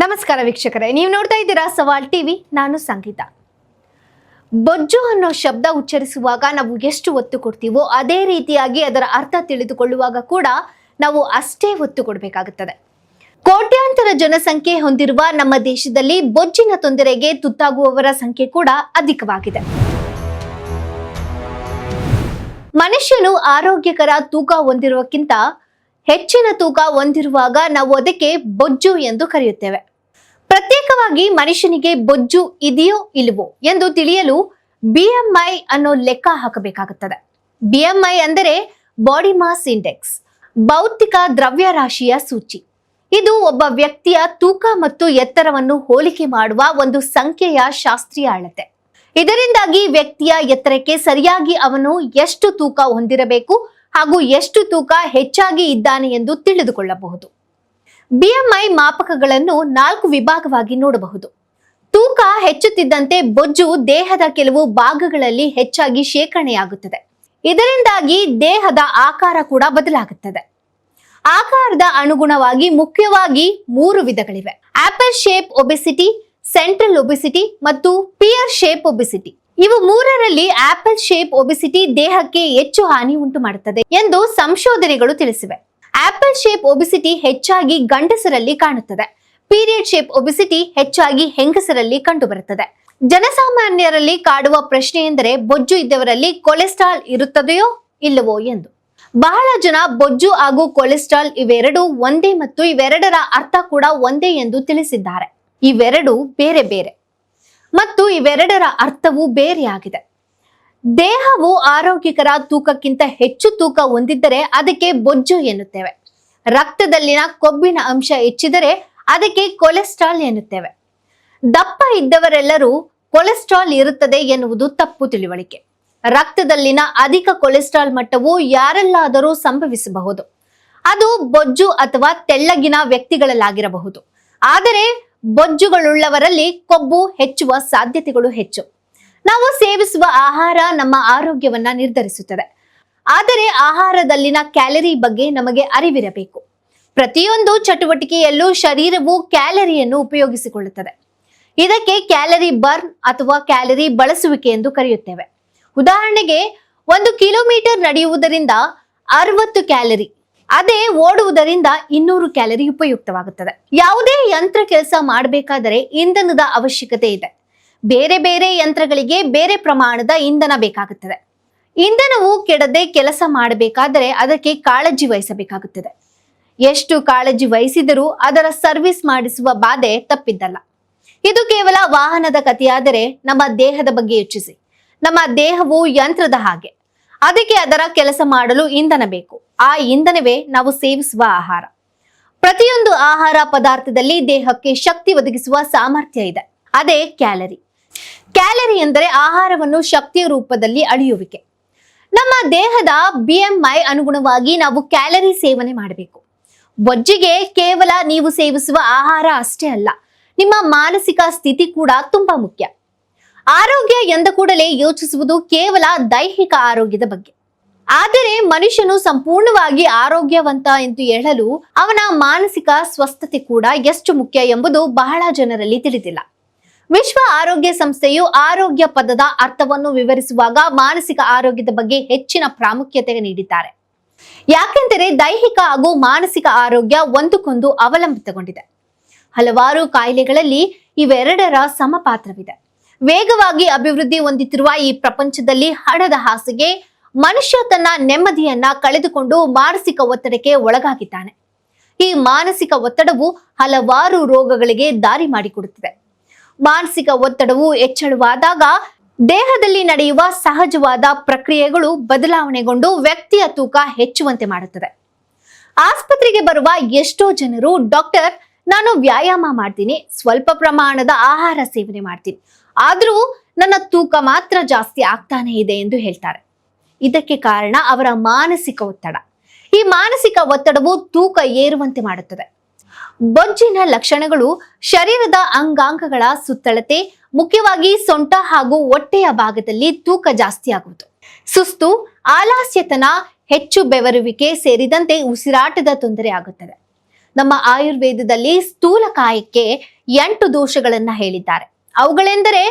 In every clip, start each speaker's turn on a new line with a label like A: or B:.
A: ನಮಸ್ಕಾರ ವೀಕ್ಷಕರೇ, ನೀವು ನೋಡ್ತಾ ಇದ್ದೀರಾ ಸವಾಲ್ ಟಿವಿ, ನಾನು ಸಂಗೀತ. ಬೊಜ್ಜು ಅನ್ನೋ ಶಬ್ದ ಉಚ್ಚರಿಸುವಾಗ ನಾವು ಎಷ್ಟು ಒತ್ತು ಕೊಡ್ತೀವೋ ಅದೇ ರೀತಿಯಾಗಿ ಅದರ ಅರ್ಥ ತಿಳಿದುಕೊಳ್ಳುವಾಗ ಕೂಡ ನಾವು ಅಷ್ಟೇ ಒತ್ತು ಕೊಡಬೇಕಾಗುತ್ತದೆ. ಕೋಟ್ಯಾಂತರ ಜನಸಂಖ್ಯೆ ಹೊಂದಿರುವ ನಮ್ಮ ದೇಶದಲ್ಲಿ ಬೊಜ್ಜಿನ ತೊಂದರೆಗೆ ತುತ್ತಾಗುವವರ ಸಂಖ್ಯೆ ಕೂಡ ಅಧಿಕವಾಗಿದೆ. ಮನುಷ್ಯನು ಆರೋಗ್ಯಕರ ತೂಕ ಹೊಂದಿರುವಕ್ಕಿಂತ ಹೆಚ್ಚಿನ ತೂಕ ಹೊಂದಿರುವಾಗ ನಾವು ಅದಕ್ಕೆ ಬೊಜ್ಜು ಎಂದು ಕರೆಯುತ್ತೇವೆ. ಪ್ರತ್ಯೇಕವಾಗಿ ಮನುಷ್ಯನಿಗೆ ಬೊಜ್ಜು ಇದೆಯೋ ಇಲ್ಲವೋ ಎಂದು ತಿಳಿಯಲು ಬಿಎಂಐ ಅನ್ನೋ ಲೆಕ್ಕ ಹಾಕಬೇಕಾಗುತ್ತದೆ. ಬಿಎಂಐ ಅಂದರೆ ಬಾಡಿ ಮಾಸ್ ಇಂಡೆಕ್ಸ್ ಭೌತಿಕ ದ್ರವ್ಯರಾಶಿಯ ಸೂಚಿ. ಇದು ಒಬ್ಬ ವ್ಯಕ್ತಿಯ ತೂಕ ಮತ್ತು ಎತ್ತರವನ್ನು ಹೋಲಿಕೆ ಮಾಡುವ ಒಂದು ಸಂಖ್ಯೆಯ ಶಾಸ್ತ್ರೀಯ ಅಳತೆ. ಇದರಿಂದಾಗಿ ವ್ಯಕ್ತಿಯ ಎತ್ತರಕ್ಕೆ ಸರಿಯಾಗಿ ಅವನು ಎಷ್ಟು ತೂಕ ಹೊಂದಿರಬೇಕು ಹಾಗೂ ಎಷ್ಟು ತೂಕ ಹೆಚ್ಚಾಗಿ ಇದ್ದಾನೆ ಎಂದು ತಿಳಿದುಕೊಳ್ಳಬಹುದು. ಬಿಎಂಐ ಮಾಪಕಗಳನ್ನು ನಾಲ್ಕು ವಿಭಾಗವಾಗಿ ನೋಡಬಹುದು. ತೂಕ ಹೆಚ್ಚುತ್ತಿದ್ದಂತೆ ಬೊಜ್ಜು ದೇಹದ ಕೆಲವು ಭಾಗಗಳಲ್ಲಿ ಹೆಚ್ಚಾಗಿ ಶೇಖರಣೆಯಾಗುತ್ತದೆ. ಇದರಿಂದಾಗಿ ದೇಹದ ಆಕಾರ ಕೂಡ ಬದಲಾಗುತ್ತದೆ. ಆಕಾರದ ಅನುಗುಣವಾಗಿ ಮುಖ್ಯವಾಗಿ ಮೂರು ವಿಧಗಳಿವೆ. Apple shape obesity central obesity ಮತ್ತು ಪಿಯರ್ ಶೇಪ್ ಒಬೆಸಿಟಿ ಇವು ಮೂರರಲ್ಲಿ ಆಪಲ್ ಶೇಪ್ ಒಬೆಸಿಟಿ ದೇಹಕ್ಕೆ ಹೆಚ್ಚು ಹಾನಿ ಉಂಟು ಮಾಡುತ್ತದೆ ಎಂದು ಸಂಶೋಧನೆಗಳು ತಿಳಿಸಿವೆ. ಆಪಲ್ ಶೇಪ್ ಒಬಿಸಿಟಿ ಹೆಚ್ಚಾಗಿ ಗಂಡಸರಲ್ಲಿ ಕಾಣುತ್ತದೆ. ಪೀರಿಯಡ್ ಶೇಪ್ ಒಬಿಸಿಟಿ ಹೆಚ್ಚಾಗಿ ಹೆಂಗಸರಲ್ಲಿ ಕಂಡುಬರುತ್ತದೆ. ಜನಸಾಮಾನ್ಯರಲ್ಲಿ ಕಾಡುವ ಪ್ರಶ್ನೆ ಎಂದರೆ, ಬೊಜ್ಜು ಇದ್ದವರಲ್ಲಿ ಕೊಲೆಸ್ಟ್ರಾಲ್ ಇರುತ್ತದೆಯೋ ಇಲ್ಲವೋ ಎಂದು. ಬಹಳ ಜನ ಬೊಜ್ಜು ಹಾಗೂ ಕೊಲೆಸ್ಟ್ರಾಲ್ ಇವೆರಡು ಒಂದೇ ಮತ್ತು ಇವೆರಡರ ಅರ್ಥ ಕೂಡ ಒಂದೇ ಎಂದು ತಿಳಿಸಿದ್ದಾರೆ. ಇವೆರಡು ಬೇರೆ ಬೇರೆ. ಮತ್ತು ಇವೆರಡರ ಅರ್ಥವೂ ಬೇರೆಯಾಗಿದೆ. ದೇಹವು ಆರೋಗ್ಯಕರ ತೂಕಕ್ಕಿಂತ ಹೆಚ್ಚು ತೂಕ ಹೊಂದಿದ್ದರೆ ಅದಕ್ಕೆ ಬೊಜ್ಜು ಎನ್ನುತ್ತೇವೆ. ರಕ್ತದಲ್ಲಿನ ಕೊಬ್ಬಿನ ಅಂಶ ಹೆಚ್ಚಿದರೆ ಅದಕ್ಕೆ ಕೊಲೆಸ್ಟ್ರಾಲ್ ಎನ್ನುತ್ತೇವೆ. ದಪ್ಪ ಇದ್ದವರೆಲ್ಲರೂ ಕೊಲೆಸ್ಟ್ರಾಲ್ ಇರುತ್ತದೆ ಎನ್ನುವುದು ತಪ್ಪು ತಿಳುವಳಿಕೆ. ರಕ್ತದಲ್ಲಿನ ಅಧಿಕ ಕೊಲೆಸ್ಟ್ರಾಲ್ ಮಟ್ಟವು ಯಾರೆಲ್ಲಾದರೂ ಸಂಭವಿಸಬಹುದು. ಅದು ಬೊಜ್ಜು ಅಥವಾ ತೆಳ್ಳಗಿನ ವ್ಯಕ್ತಿಗಳಲ್ಲಾಗಿರಬಹುದು. ಆದರೆ ಬೊಜ್ಜುಗಳುಳ್ಳವರಲ್ಲಿ ಕೊಬ್ಬು ಹೆಚ್ಚುವ ಸಾಧ್ಯತೆಗಳು ಹೆಚ್ಚು. ನಾವು ಸೇವಿಸುವ ಆಹಾರ ನಮ್ಮ ಆರೋಗ್ಯವನ್ನ ನಿರ್ಧರಿಸುತ್ತದೆ. ಆದರೆ ಆಹಾರದಲ್ಲಿನ ಕ್ಯಾಲರಿ ಬಗ್ಗೆ ನಮಗೆ ಅರಿವಿರಬೇಕು. ಪ್ರತಿಯೊಂದು ಚಟುವಟಿಕೆಯಲ್ಲೂ ಶರೀರವು ಕ್ಯಾಲರಿಯನ್ನು ಉಪಯೋಗಿಸಿಕೊಳ್ಳುತ್ತದೆ. ಇದಕ್ಕೆ ಕ್ಯಾಲರಿ ಬರ್ನ್ ಅಥವಾ ಕ್ಯಾಲರಿ ಬಳಸುವಿಕೆ ಎಂದು ಕರೆಯುತ್ತೇವೆ. ಉದಾಹರಣೆಗೆ, ಒಂದು ಕಿಲೋಮೀಟರ್ ನಡೆಯುವುದರಿಂದ ಅರವತ್ತು ಕ್ಯಾಲರಿ, ಅದೇ ಓಡುವುದರಿಂದ ಇನ್ನೂರು ಕ್ಯಾಲರಿ ಉಪಯುಕ್ತವಾಗುತ್ತದೆ. ಯಾವುದೇ ಯಂತ್ರ ಕೆಲಸ ಮಾಡಬೇಕಾದರೆ ಇಂಧನದ ಅವಶ್ಯಕತೆ ಇದೆ. ಬೇರೆ ಬೇರೆ ಯಂತ್ರಗಳಿಗೆ ಬೇರೆ ಪ್ರಮಾಣದ ಇಂಧನ ಬೇಕಾಗುತ್ತದೆ. ಇಂಧನವು ಕೆಡದೆ ಕೆಲಸ ಮಾಡಬೇಕಾದರೆ ಅದಕ್ಕೆ ಕಾಳಜಿ ವಹಿಸಬೇಕಾಗುತ್ತದೆ. ಎಷ್ಟು ಕಾಳಜಿ ವಹಿಸಿದರೂ ಅದರ ಸರ್ವಿಸ್ ಮಾಡಿಸುವ ಬಾಧೆ ತಪ್ಪಿದ್ದಲ್ಲ. ಇದು ಕೇವಲ ವಾಹನದ ಕಥೆಯಾದರೆ ನಮ್ಮ ದೇಹದ ಬಗ್ಗೆ ಯೋಚಿಸಿ. ನಮ್ಮ ದೇಹವು ಯಂತ್ರದ ಹಾಗೆ. ಅದಕ್ಕೆ ಅದರ ಕೆಲಸ ಮಾಡಲು ಇಂಧನ ಬೇಕು. ಆ ಇಂಧನವೇ ನಾವು ಸೇವಿಸುವ ಆಹಾರ. ಪ್ರತಿಯೊಂದು ಆಹಾರ ಪದಾರ್ಥದಲ್ಲಿ ದೇಹಕ್ಕೆ ಶಕ್ತಿ ಒದಗಿಸುವ ಸಾಮರ್ಥ್ಯ ಇದೆ. ಅದೇ ಕ್ಯಾಲರಿ. ಕ್ಯಾಲರಿ ಎಂದರೆ ಆಹಾರವನ್ನು ಶಕ್ತಿಯ ರೂಪದಲ್ಲಿ ಅಳಿಯುವಿಕೆ. ನಮ್ಮ ದೇಹದ ಬಿಎಂಐ ಅನುಗುಣವಾಗಿ ನಾವು ಕ್ಯಾಲರಿ ಸೇವನೆ ಮಾಡಬೇಕು. ಬೊಜ್ಜಿಗೆ ಕೇವಲ ನೀವು ಸೇವಿಸುವ ಆಹಾರ ಅಷ್ಟೇ ಅಲ್ಲ, ನಿಮ್ಮ ಮಾನಸಿಕ ಸ್ಥಿತಿ ಕೂಡ ತುಂಬಾ ಮುಖ್ಯ. ಆರೋಗ್ಯ ಎಂದ ಕೂಡಲೇ ಯೋಚಿಸುವುದು ಕೇವಲ ದೈಹಿಕ ಆರೋಗ್ಯದ ಬಗ್ಗೆ. ಆದರೆ ಮನುಷ್ಯನು ಸಂಪೂರ್ಣವಾಗಿ ಆರೋಗ್ಯವಂತ ಎಂದು ಹೇಳಲು ಅವನ ಮಾನಸಿಕ ಸ್ವಸ್ಥತೆ ಕೂಡ ಎಷ್ಟು ಮುಖ್ಯ ಎಂಬುದು ಬಹಳ ಜನರಲ್ಲಿ ತಿಳಿದಿಲ್ಲ. ವಿಶ್ವ ಆರೋಗ್ಯ ಸಂಸ್ಥೆಯು ಆರೋಗ್ಯ ಪದದ ಅರ್ಥವನ್ನು ವಿವರಿಸುವಾಗ ಮಾನಸಿಕ ಆರೋಗ್ಯದ ಬಗ್ಗೆ ಹೆಚ್ಚಿನ ಪ್ರಾಮುಖ್ಯತೆ ನೀಡಿದ್ದಾರೆ. ಯಾಕೆಂದರೆ ದೈಹಿಕ ಹಾಗೂ ಮಾನಸಿಕ ಆರೋಗ್ಯ ಒಂದಕ್ಕೊಂದು ಅವಲಂಬಿತಗೊಂಡಿದೆ. ಹಲವಾರು ಕಾಯಿಲೆಗಳಲ್ಲಿ ಇವೆರಡರ ಸಮಪಾತ್ರವಿದೆ. ವೇಗವಾಗಿ ಅಭಿವೃದ್ಧಿ ಹೊಂದುತ್ತಿರುವ ಈ ಪ್ರಪಂಚದಲ್ಲಿ ಹಣದ ಹಾಸಿಗೆ, ಮನುಷ್ಯ ತನ್ನ ನೆಮ್ಮದಿಯನ್ನ ಕಳೆದುಕೊಂಡು ಮಾನಸಿಕ ಒತ್ತಡಕ್ಕೆ ಒಳಗಾಗಿದ್ದಾನೆ. ಈ ಮಾನಸಿಕ ಒತ್ತಡವು ಹಲವಾರು ರೋಗಗಳಿಗೆ ದಾರಿ ಮಾಡಿಕೊಡುತ್ತದೆ. ಮಾನಸಿಕ ಒತ್ತಡವು ಹೆಚ್ಚಳವಾದಾಗ ದೇಹದಲ್ಲಿ ನಡೆಯುವ ಸಹಜವಾದ ಪ್ರಕ್ರಿಯೆಗಳು ಬದಲಾವಣೆಗೊಂಡು ವ್ಯಕ್ತಿಯ ತೂಕ ಹೆಚ್ಚುವಂತೆ ಮಾಡುತ್ತದೆ. ಆಸ್ಪತ್ರೆಗೆ ಬರುವ ಎಷ್ಟೋ ಜನರು, ಡಾಕ್ಟರ್, ನಾನು ವ್ಯಾಯಾಮ ಮಾಡ್ತೀನಿ, ಸ್ವಲ್ಪ ಪ್ರಮಾಣದ ಆಹಾರ ಸೇವನೆ ಮಾಡ್ತೀನಿ, ಆದರೂ ನನ್ನ ತೂಕ ಮಾತ್ರ ಜಾಸ್ತಿ ಆಗ್ತಾನೆ ಇದೆ ಎಂದು ಹೇಳ್ತಾರೆ. ಇದಕ್ಕೆ ಕಾರಣ ಅವರ ಮಾನಸಿಕ ಒತ್ತಡ. ಈ ಮಾನಸಿಕ ಒತ್ತಡವು ತೂಕ ಏರುವಂತೆ ಮಾಡುತ್ತದೆ. ಬೊಜ್ಜಿನ ಲಕ್ಷಣಗಳು ಶರೀರದ ಅಂಗಾಂಗಗಳ ಸುತ್ತಳತೆ, ಮುಖ್ಯವಾಗಿ ಸೊಂಟ ಹಾಗೂ ಹೊಟ್ಟೆಯ ಭಾಗದಲ್ಲಿ ತೂಕ ಜಾಸ್ತಿ ಆಗುವುದು. ಸುಸ್ತು, ಆಲಾಸ್ಯತನ, ಹೆಚ್ಚು ಬೆವರುವಿಕೆ ಸೇರಿದಂತೆ ಉಸಿರಾಟದ ತೊಂದರೆ ಆಗುತ್ತದೆ. ನಮ್ಮ ಆಯುರ್ವೇದದಲ್ಲಿ ಸ್ಥೂಲಕಾಯಕ್ಕೆ ಎಂಟು ದೋಷಗಳನ್ನ ಹೇಳಿದ್ದಾರೆ. ಅವುಗಳೆಂದರೆ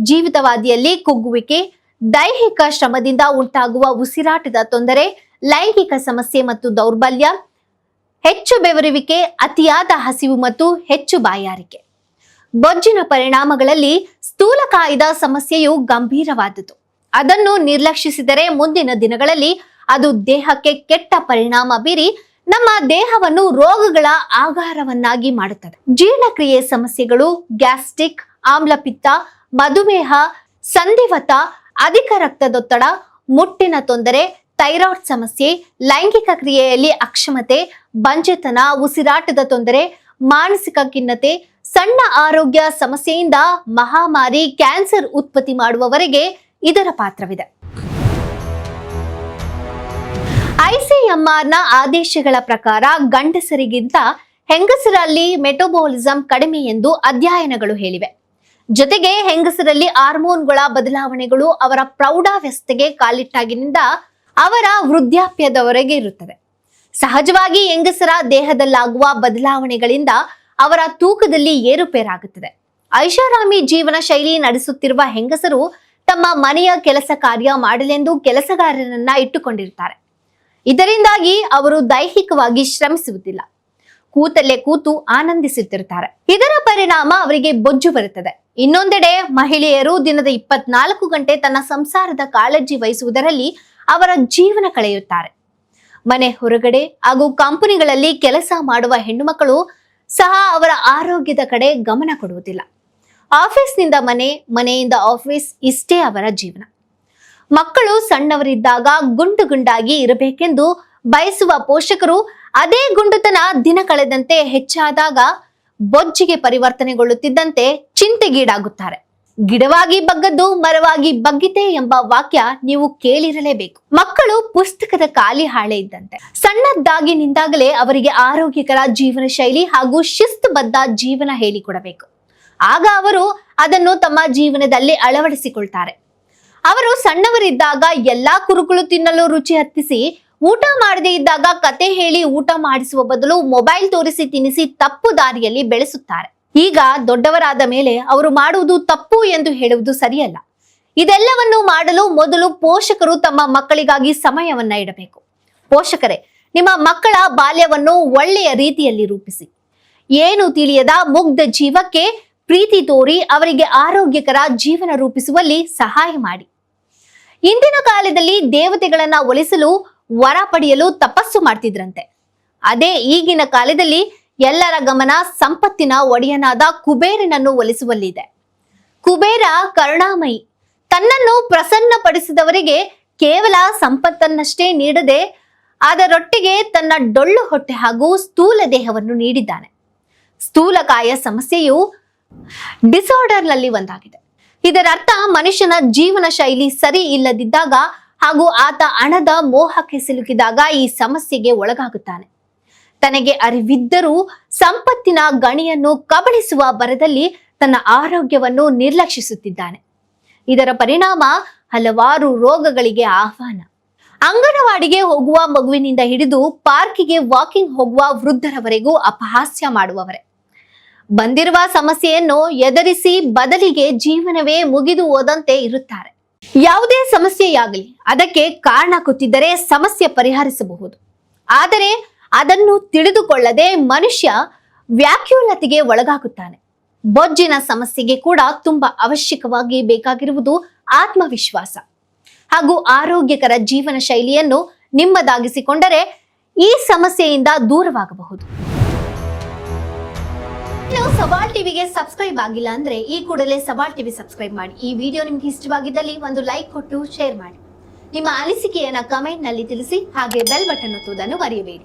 A: ಜೀವಿತವಾದಿಯಲ್ಲಿ ಕುಗ್ಗುವಿಕೆ, ದೈಹಿಕ ಶ್ರಮದಿಂದ ಉಂಟಾಗುವ ಉಸಿರಾಟದ ತೊಂದರೆ, ಲೈಂಗಿಕ ಸಮಸ್ಯೆ ಮತ್ತು ದೌರ್ಬಲ್ಯ ಹೆಚ್ಚು ಬೆವರುವಿಕೆ, ಅತಿಯಾದ ಹಸಿವು ಮತ್ತು ಹೆಚ್ಚು ಬಾಯಾರಿಕೆ. ಬೊಜ್ಜಿನ ಪರಿಣಾಮಗಳಲ್ಲಿ ಸ್ಥೂಲಕಾಯದ ಸಮಸ್ಯೆಯು ಗಂಭೀರವಾದುದು ಅದನ್ನು ನಿರ್ಲಕ್ಷಿಸಿದರೆ ಮುಂದಿನ ದಿನಗಳಲ್ಲಿ ಅದು ದೇಹಕ್ಕೆ ಕೆಟ್ಟ ಪರಿಣಾಮ ಬೀರಿ ನಮ್ಮ ದೇಹವನ್ನು ರೋಗಗಳ ಆಗಾರವನ್ನಾಗಿ ಮಾಡುತ್ತದೆ. ಜೀರ್ಣಕ್ರಿಯೆ ಸಮಸ್ಯೆಗಳು, ಗ್ಯಾಸ್ಟ್ರಿಕ್, ಆಮ್ಲಪಿತ್ತ, ಮಧುಮೇಹ, ಸಂಧಿವತ, ಅಧಿಕ ರಕ್ತದೊತ್ತಡ, ಮುಟ್ಟಿನ ತೊಂದರೆ ಥೈರಾಯ್ಡ್ ಸಮಸ್ಯೆ, ಲೈಂಗಿಕ ಕ್ರಿಯೆಯಲ್ಲಿ ಅಕ್ಷಮತೆ, ಬಂಜೆತನ, ಉಸಿರಾಟದ ತೊಂದರೆ, ಮಾನಸಿಕ ಖಿನ್ನತೆ, ಸಣ್ಣ ಆರೋಗ್ಯ ಸಮಸ್ಯೆಯಿಂದ ಮಹಾಮಾರಿ ಕ್ಯಾನ್ಸರ್ ಉತ್ಪತ್ತಿ ಮಾಡುವವರೆಗೆ ಇದರ ಪಾತ್ರವಿದೆ. ಐಸಿಎಂಆರ್ನ ಆದೇಶಗಳ ಪ್ರಕಾರ ಗಂಡಸರಿಗಿಂತ ಹೆಂಗಸರಲ್ಲಿ ಮೆಟೋಬಾಲಿಸಂ ಕಡಿಮೆ ಎಂದು ಅಧ್ಯಯನಗಳು ಹೇಳಿವೆ. ಜೊತೆಗೆ ಹೆಂಗಸರಲ್ಲಿ ಹಾರ್ಮೋನ್ಗಳ ಬದಲಾವಣೆಗಳು ಅವರ ಪ್ರೌಢಾವಸ್ಥೆಗೆ ಕಾಲಿಟ್ಟಾಗಿನಿಂದ ಅವರ ವೃದ್ಧಾಪ್ಯದವರೆಗೆ ಇರುತ್ತದೆ. ಸಹಜವಾಗಿ ಹೆಂಗಸರ ದೇಹದಲ್ಲಾಗುವ ಬದಲಾವಣೆಗಳಿಂದ ಅವರ ತೂಕದಲ್ಲಿ ಏರುಪೇರಾಗುತ್ತದೆ. ಐಷಾರಾಮಿ ಜೀವನ ಶೈಲಿ ನಡೆಸುತ್ತಿರುವ ಹೆಂಗಸರು ತಮ್ಮ ಮನೆಯ ಕೆಲಸ ಕಾರ್ಯ ಮಾಡಲೆಂದು ಕೆಲಸಗಾರರನ್ನ ಇಟ್ಟುಕೊಂಡಿರುತ್ತಾರೆ ಇದರಿಂದಾಗಿ ಅವರು ದೈಹಿಕವಾಗಿ ಶ್ರಮಿಸುವುದಿಲ್ಲ. ಕೂತಲ್ಲೇ ಕೂತು ಆನಂದಿಸುತ್ತಿರುತ್ತಾರೆ ಇದರ ಪರಿಣಾಮ ಅವರಿಗೆ ಬೊಜ್ಜು ಬರುತ್ತದೆ. ಇನ್ನೊಂದೆಡೆ ಮಹಿಳೆಯರು ದಿನದ ಇಪ್ಪತ್ನಾಲ್ಕು ಗಂಟೆ ತನ್ನ ಸಂಸಾರದ ಕಾಳಜಿ ವಹಿಸುವುದರಲ್ಲಿ ಅವರ ಜೀವನ ಕಳೆಯುತ್ತಾರೆ. ಮನೆ ಹೊರಗಡೆ ಹಾಗೂ ಕಂಪನಿಗಳಲ್ಲಿ ಕೆಲಸ ಮಾಡುವ ಹೆಣ್ಣುಮಕ್ಕಳು ಸಹ ಅವರ ಆರೋಗ್ಯದ ಕಡೆ ಗಮನ ಕೊಡುವುದಿಲ್ಲ. ಆಫೀಸ್ನಿಂದ ಮನೆ, ಮನೆಯಿಂದ ಆಫೀಸ್ ಇಷ್ಟೇ ಅವರ ಜೀವನ. ಮಕ್ಕಳು ಸಣ್ಣವರಿದ್ದಾಗ ಗುಂಡು ಗುಂಡಾಗಿ ಇರಬೇಕೆಂದು ಬಯಸುವ ಪೋಷಕರು ಅದೇ ಗುಂಡುತನ ದಿನ ಕಳೆದಂತೆ ಹೆಚ್ಚಾದಾಗ ಬೊಜ್ಜಿಗೆ ಪರಿವರ್ತನೆಗೊಳ್ಳುತ್ತಿದ್ದಂತೆ ಚಿಂತೆಗೀಡಾಗುತ್ತಾರೆ. ಗಿಡವಾಗಿ ಬಗ್ಗದ್ದು ಮರವಾಗಿ ಬಗ್ಗಿತೆ ಎಂಬ ವಾಕ್ಯ ನೀವು ಕೇಳಿರಲೇಬೇಕು. ಮಕ್ಕಳು ಪುಸ್ತಕದ ಖಾಲಿ ಹಾಳೆ ಇದ್ದಂತೆ. ಸಣ್ಣದ್ದಾಗಿನಿಂದಾಗಲೇ ಅವರಿಗೆ ಆರೋಗ್ಯಕರ ಜೀವನ ಶೈಲಿ ಹಾಗೂ ಶಿಸ್ತುಬದ್ಧ ಜೀವನ ಹೇಳಿಕೊಡಬೇಕು. ಆಗ ಅವರು ಅದನ್ನು ತಮ್ಮ ಜೀವನದಲ್ಲಿ ಅಳವಡಿಸಿಕೊಳ್ತಾರೆ. ಅವರು ಸಣ್ಣವರಿದ್ದಾಗ ಎಲ್ಲಾ ಕುರುಕುಳು ತಿನ್ನಲು ರುಚಿ ಹತ್ತಿಸಿ, ಊಟ ಮಾಡದೇ ಇದ್ದಾಗ ಕತೆ ಹೇಳಿ ಊಟ ಮಾಡಿಸುವ ಬದಲು ಮೊಬೈಲ್ ತೋರಿಸಿ ತಿನ್ನಿಸಿ ತಪ್ಪು ದಾರಿಯಲ್ಲಿ ಬೆಳೆಸುತ್ತಾರೆ. ಈಗ ದೊಡ್ಡವರಾದ ಮೇಲೆ ಅವರು ಮಾಡುವುದು ತಪ್ಪು ಎಂದು ಹೇಳುವುದು ಸರಿಯಲ್ಲ. ಇದೆಲ್ಲವನ್ನು ಮಾಡಲು ಮೊದಲು ಪೋಷಕರು ತಮ್ಮ ಮಕ್ಕಳಿಗಾಗಿ ಸಮಯವನ್ನ ಇಡಬೇಕು. ಪೋಷಕರೇ, ನಿಮ್ಮ ಮಕ್ಕಳ ಬಾಲ್ಯವನ್ನು ಒಳ್ಳೆಯ ರೀತಿಯಲ್ಲಿ ರೂಪಿಸಿ. ಏನು ತಿಳಿಯದ ಮುಗ್ಧ ಜೀವಕ್ಕೆ ಪ್ರೀತಿ ತೋರಿ ಅವರಿಗೆ ಆರೋಗ್ಯಕರ ಜೀವನ ರೂಪಿಸುವಲ್ಲಿ ಸಹಾಯ ಮಾಡಿ. ಇಂದಿನ ಕಾಲದಲ್ಲಿ ದೇವತೆಗಳನ್ನ ಒಲಿಸಲು ವರ ಪಡೆಯಲು ತಪಸ್ಸು ಮಾಡ್ತಿದ್ರಂತೆ. ಅದೇ ಈಗಿನ ಕಾಲದಲ್ಲಿ ಎಲ್ಲರ ಗಮನ ಸಂಪತ್ತಿನ ಒಡೆಯನಾದ ಕುಬೇರನನ್ನು ಒಲಿಸುವಲ್ಲಿದೆ. ಕುಬೇರ ಕರುಣಾಮಯಿ, ತನ್ನನ್ನು ಪ್ರಸನ್ನಪಡಿಸಿದವರಿಗೆ ಕೇವಲ ಸಂಪತ್ತನ್ನಷ್ಟೇ ನೀಡದೆ ಅದರೊಟ್ಟಿಗೆ ತನ್ನ ಡೊಳ್ಳು ಹೊಟ್ಟೆ ಹಾಗೂ ಸ್ಥೂಲ ದೇಹವನ್ನು ನೀಡಿದ್ದಾನೆ. ಸ್ಥೂಲಕಾಯ ಸಮಸ್ಯೆಯು ಡಿಸಾರ್ಡರ್ನಲ್ಲಿ ಒಂದಾಗಿದೆ. ಇದರರ್ಥ ಮನುಷ್ಯನ ಜೀವನ ಶೈಲಿ ಸರಿ ಇಲ್ಲದಿದ್ದಾಗ ಹಾಗೂ ಆತ ಹಣದ ಮೋಹಕ್ಕೆ ಸಿಲುಕಿದಾಗ ಈ ಸಮಸ್ಯೆಗೆ ಒಳಗಾಗುತ್ತಾನೆ. ತನಗೆ ಅರಿವಿದ್ದರೂ ಸಂಪತ್ತಿನ ಗಣಿಯನ್ನು ಕಬಳಿಸುವ ಬರದಲ್ಲಿ ತನ್ನ ಆರೋಗ್ಯವನ್ನು ನಿರ್ಲಕ್ಷಿಸುತ್ತಿದ್ದಾನೆ. ಇದರ ಪರಿಣಾಮ ಹಲವಾರು ರೋಗಗಳಿಗೆ ಆಹ್ವಾನ. ಅಂಗನವಾಡಿಗೆ ಹೋಗುವ ಮಗುವಿನಿಂದ ಹಿಡಿದು ಪಾರ್ಕಿಗೆ ವಾಕಿಂಗ್ ಹೋಗುವ ವೃದ್ಧರವರೆಗೂ ಅಪಹಾಸ್ಯ ಮಾಡುವವರೇ. ಬಂದಿರುವ ಸಮಸ್ಯೆಯನ್ನು ಎದುರಿಸಿ ಬದಲಿಗೆ ಜೀವನವೇ ಮುಗಿದು ಹೋದಂತೆ ಇರುತ್ತಾರೆ. ಯಾವುದೇ ಸಮಸ್ಯೆಯಾಗಲಿ, ಅದಕ್ಕೆ ಕಾರಣ ಗೊತ್ತಿದ್ದರೆ ಸಮಸ್ಯೆ ಪರಿಹರಿಸಬಹುದು. ಆದರೆ ಅದನ್ನು ತಿಳಿದುಕೊಳ್ಳದೆ ಮನುಷ್ಯ ವ್ಯಾಕ್ಯೂಲತೆಗೆ ಒಳಗಾಗುತ್ತಾನೆ. ಬೊಜ್ಜಿನ ಸಮಸ್ಯೆಗೆ ಕೂಡ ತುಂಬಾ ಅವಶ್ಯಕವಾಗಿ ಬೇಕಾಗಿರುವುದು ಆತ್ಮವಿಶ್ವಾಸ. ಹಾಗೂ ಆರೋಗ್ಯಕರ ಜೀವನ ಶೈಲಿಯನ್ನು ನಿಮ್ಮದಾಗಿಸಿಕೊಂಡರೆ ಈ ಸಮಸ್ಯೆಯಿಂದ ದೂರವಾಗಬಹುದು. ನೀವು ಸವಾಲ್ ಟಿವಿಗೆ ಸಬ್ಸ್ಕ್ರೈಬ್ ಆಗಿಲ್ಲ ಅಂದ್ರೆ ಈ ಕೂಡಲೇ ಸವಾಲ್ ಟಿವಿ ಸಬ್ಸ್ಕ್ರೈಬ್ ಮಾಡಿ. ಈ ವಿಡಿಯೋ ನಿಮ್ಗೆ ಇಷ್ಟವಾಗಿದ್ದಲ್ಲಿ ಒಂದು ಲೈಕ್ ಕೊಟ್ಟು ಶೇರ್ ಮಾಡಿ. ನಿಮ್ಮ ಅನಿಸಿಕೆಯನ್ನ ಕಮೆಂಟ್ನಲ್ಲಿ ತಿಳಿಸಿ, ಹಾಗೆ ಬೆಲ್ ಬಟನ್ ಒತ್ತುವುದನ್ನು ಮರೆಯಬೇಡಿ.